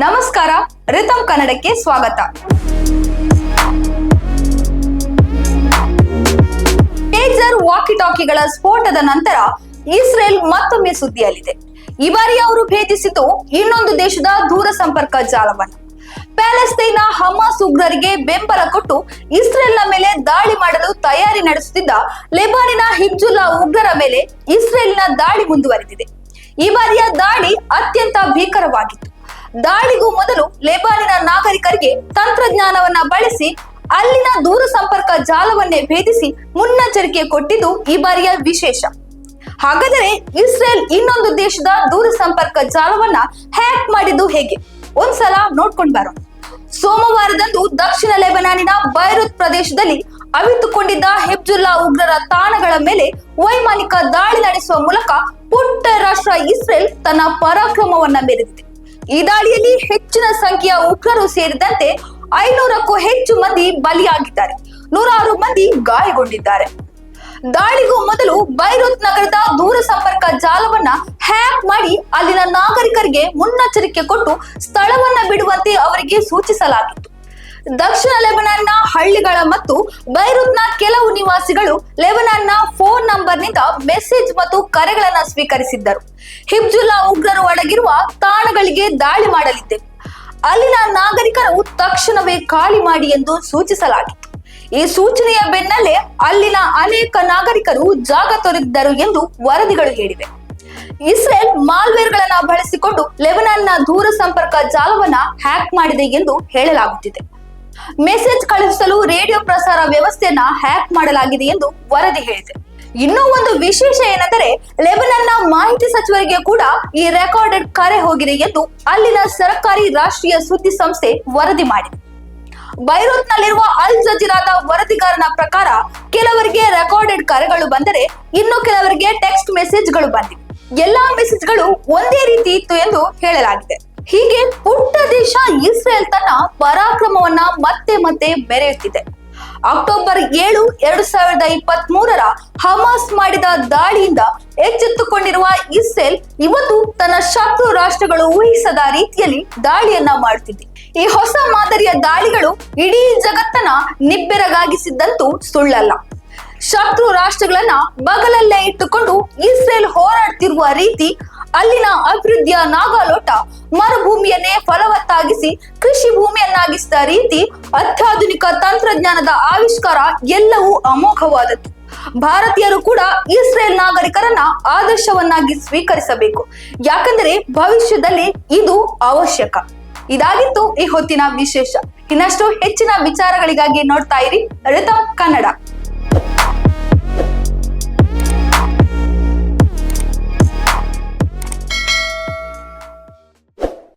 ನಮಸ್ಕಾರ ರಿತಮ್ ಕನ್ನಡಕ್ಕೆ ಸ್ವಾಗತ. ಟೇಜರ್ ವಾಕಿ ಟಾಕಿಗಳ ಸ್ಫೋಟದ ನಂತರ ಇಸ್ರೇಲ್ ಮತ್ತೊಮ್ಮೆ ಸುದ್ದಿಯಲ್ಲಿದೆ. ಈ ಬಾರಿ ಅವರು ಭೇದಿಸಿದ್ದು ಇನ್ನೊಂದು ದೇಶದ ದೂರ ಸಂಪರ್ಕ ಜಾಲವನ್ನು ಪ್ಯಾಲೆಸ್ತೈನ ಹಮಾಸ್ ಉಗ್ರರಿಗೆ ಬೆಂಬಲ ಕೊಟ್ಟು ಇಸ್ರೇಲ್ನ ಮೇಲೆ ದಾಳಿ ಮಾಡಲು ತಯಾರಿ ನಡೆಸುತ್ತಿದ್ದ ಲೆಬಾನಿನ ಹಿಜ್ಜುಲ್ಲಾ ಉಗ್ರರ ಮೇಲೆ ಇಸ್ರೇಲ್ನ ದಾಳಿ ಮುಂದುವರೆದಿದೆ. ಈ ಬಾರಿಯ ದಾಳಿ ಅತ್ಯಂತ ಭೀಕರವಾಗಿತ್ತು. ದಾಳಿಗೂ ಮೊದಲು ಲೆಬಾನಿನ ನಾಗರಿಕರಿಗೆ ತಂತ್ರಜ್ಞಾನವನ್ನ ಬಳಸಿ ಅಲ್ಲಿನ ದೂರ ಸಂಪರ್ಕ ಜಾಲವನ್ನೇ ಭೇದಿಸಿ ಮುನ್ನೆಚ್ಚರಿಕೆ ಕೊಟ್ಟಿದ್ದು ಈ ಬಾರಿಯ ವಿಶೇಷ. ಹಾಗಾದರೆ ಇಸ್ರೇಲ್ ಇನ್ನೊಂದು ದೇಶದ ದೂರ ಸಂಪರ್ಕ ಜಾಲವನ್ನ ಹ್ಯಾಕ್ ಮಾಡಿದ್ದು ಹೇಗೆ? ಒಂದ್ಸಲ ನೋಡ್ಕೊಂಡ್ ಬರೋಣ. ಸೋಮವಾರದಂದು ದಕ್ಷಿಣ ಲೆಬನಾನಿನ ಬೈರುತ್ ಪ್ರದೇಶದಲ್ಲಿ ಅವಿತುಕೊಂಡಿದ್ದ ಹೆಬ್ಜುಲ್ಲಾ ಉಗ್ರರ ತಾಣಗಳ ಮೇಲೆ ವೈಮಾನಿಕ ದಾಳಿ ನಡೆಸುವ ಮೂಲಕ ಪುಟ್ಟ ರಾಷ್ಟ್ರ ಇಸ್ರೇಲ್ ತನ್ನ ಪರಾಕ್ರಮವನ್ನ ಮೆರೆದಿದೆ. ಈ ದಾಳಿಯಲ್ಲಿ ಹೆಚ್ಚಿನ ಸಂಖ್ಯೆಯ ಉಗ್ರರು ಸೇರಿದಂತೆ ಐನೂರಕ್ಕೂ ಹೆಚ್ಚು ಮಂದಿ ಬಲಿಯಾಗಿದ್ದಾರೆ. ನೂರಾರು ಮಂದಿ ಗಾಯಗೊಂಡಿದ್ದಾರೆ. ದಾಳಿಗೂ ಮೊದಲು ಬೈರುತ್ ನಗರದ ದೂರ ಸಂಪರ್ಕ ಜಾಲವನ್ನ ಹ್ಯಾಕ್ ಮಾಡಿ ಅಲ್ಲಿನ ನಾಗರಿಕರಿಗೆ ಮುನ್ನೆಚ್ಚರಿಕೆ ಕೊಟ್ಟು ಸ್ಥಳವನ್ನ ಬಿಡುವಂತೆ ಅವರಿಗೆ ಸೂಚಿಸಲಾಗಿತ್ತು. ದಕ್ಷಿಣ ಲೆಬನಾನ್ನ ಹಳ್ಳಿಗಳ ಮತ್ತು ಬೈರುತ್ನ ಕೆಲವು ನಿವಾಸಿಗಳು ಲೆಬನಾನ್ನ ಫೋನ್ ನಂಬರ್ನಿಂದ ಮೆಸೇಜ್ ಮತ್ತು ಕರೆಗಳನ್ನ ಸ್ವೀಕರಿಸಿದ್ದರು. ಹಿಬ್ಜುಲ್ಲಾ ಉಗ್ರರು ಅಡಗಿರುವ ತಾಣಗಳಿಗೆ ದಾಳಿ ಮಾಡಲಿದ್ದೆ ಅಲ್ಲಿನ ನಾಗರಿಕರು ತಕ್ಷಣವೇ ಖಾಲಿ ಮಾಡಿ ಎಂದು ಸೂಚಿಸಲಾಗಿತ್ತು. ಈ ಸೂಚನೆಯ ಬೆನ್ನಲ್ಲೇ ಅಲ್ಲಿನ ಅನೇಕ ನಾಗರಿಕರು ಜಾಗ ತೊರೆದಿದ್ದರು ಎಂದು ವರದಿಗಳು ಹೇಳಿವೆ. ಇಸ್ರೇಲ್ ಮಾಲ್ವೇರ್ಗಳನ್ನು ಬಳಸಿಕೊಂಡು ಲೆಬನಾನ್ನ ದೂರ ಸಂಪರ್ಕ ಜಾಲವನ್ನ ಹ್ಯಾಕ್ ಮಾಡಿದೆ ಎಂದು ಹೇಳಲಾಗುತ್ತಿದೆ. ಮೆಸೇಜ್ ಕಳುಹಿಸಲು ರೇಡಿಯೋ ಪ್ರಸಾರ ವ್ಯವಸ್ಥೆಯನ್ನ ಹ್ಯಾಕ್ ಮಾಡಲಾಗಿದೆ ಎಂದು ವರದಿ ಹೇಳಿದೆ. ಇನ್ನೂ ಒಂದು ವಿಶೇಷ ಏನೆಂದರೆ, ಲೆಬನನ್ನ ಮಾಹಿತಿ ಸಚಿವರಿಗೆ ಕೂಡ ಈ ರೆಕಾರ್ಡೆಡ್ ಕರೆ ಹೋಗಿದೆ ಎಂದು ಅಲ್ಲಿನ ಸರ್ಕಾರಿ ರಾಷ್ಟ್ರೀಯ ಸುದ್ದಿ ಸಂಸ್ಥೆ ವರದಿ ಮಾಡಿದೆ. ಬೈರೂತ್ನಲ್ಲಿರುವ ಅಲ್ ಜಜೀರಾದ ವರದಿಗಾರನ ಪ್ರಕಾರ, ಕೆಲವರಿಗೆ ರೆಕಾರ್ಡೆಡ್ ಕರೆಗಳು ಬಂದರೆ ಇನ್ನು ಕೆಲವರಿಗೆ ಟೆಕ್ಸ್ಟ್ ಮೆಸೇಜ್ಗಳು ಬಂದಿವೆ. ಎಲ್ಲಾ ಮೆಸೇಜ್ಗಳು ಒಂದೇ ರೀತಿ ಇತ್ತು ಎಂದು ಹೇಳಲಾಗಿದೆ. ಹೀಗೆ ಪುಟ್ಟ ದೇಶ ಇಸ್ರೇಲ್ ತನ್ನ ಪರಾಕ್ರಮವನ್ನ ಮತ್ತೆ ಮತ್ತೆ ಮೆರೆಯುತ್ತಿದೆ. ಅಕ್ಟೋಬರ್ ಏಳು, ಎರಡು ಸಾವಿರದ ಇಪ್ಪತ್ತ್ ಮೂರರ ಹಮಾಸ್ ಮಾಡಿದ ದಾಳಿಯಿಂದ ಎಚ್ಚೆತ್ತುಕೊಂಡಿರುವ ಇಸ್ರೇಲ್ ಇವತ್ತು ತನ್ನ ಶತ್ರು ರಾಷ್ಟ್ರಗಳು ಊಹಿಸದ ರೀತಿಯಲ್ಲಿ ದಾಳಿಯನ್ನ ಮಾಡುತ್ತಿದೆ. ಈ ಹೊಸ ಮಾದರಿಯ ದಾಳಿಗಳು ಇಡೀ ಜಗತ್ತನ್ನ ನಿಬ್ಬೆರಗಾಗಿಸಿದ್ದಂತೂ ಸುಳ್ಳಲ್ಲ. ಶತ್ರು ರಾಷ್ಟ್ರಗಳನ್ನ ಬಗಲಲ್ಲೇ ಇಟ್ಟುಕೊಂಡು ಇಸ್ರೇಲ್ ಹೋರಾಡ್ತಿರುವ ರೀತಿ ಅಲ್ಲಿನ ಅಭಿವೃದ್ಧಿಯ ನಾಗಾಲೋಟ ಮರುಭೂಮಿಯನ್ನೇ ಫಲವತ್ತಾಗಿಸಿ ಕೃಷಿ ಭೂಮಿಯನ್ನಾಗಿಸಿದ ರೀತಿ ಅತ್ಯಾಧುನಿಕ ತಂತ್ರಜ್ಞಾನದ ಆವಿಷ್ಕಾರ ಎಲ್ಲವೂ ಅಮೋಘವಾದದ್ದು. ಭಾರತೀಯರು ಕೂಡ ಇಸ್ರೇಲ್ ನಾಗರಿಕರನ್ನ ಆದರ್ಶವನ್ನಾಗಿ ಸ್ವೀಕರಿಸಬೇಕು. ಯಾಕಂದರೆ ಭವಿಷ್ಯದಲ್ಲಿ ಇದು ಅವಶ್ಯಕ. ಇದಾಗಿತ್ತು ಈ ಹೊತ್ತಿನ ವಿಶೇಷ. ಇನ್ನಷ್ಟು ಹೆಚ್ಚಿನ ವಿಚಾರಗಳಿಗಾಗಿ ನೋಡ್ತಾ ಇರಿ ರಿತಮ್ ಕನ್ನಡ.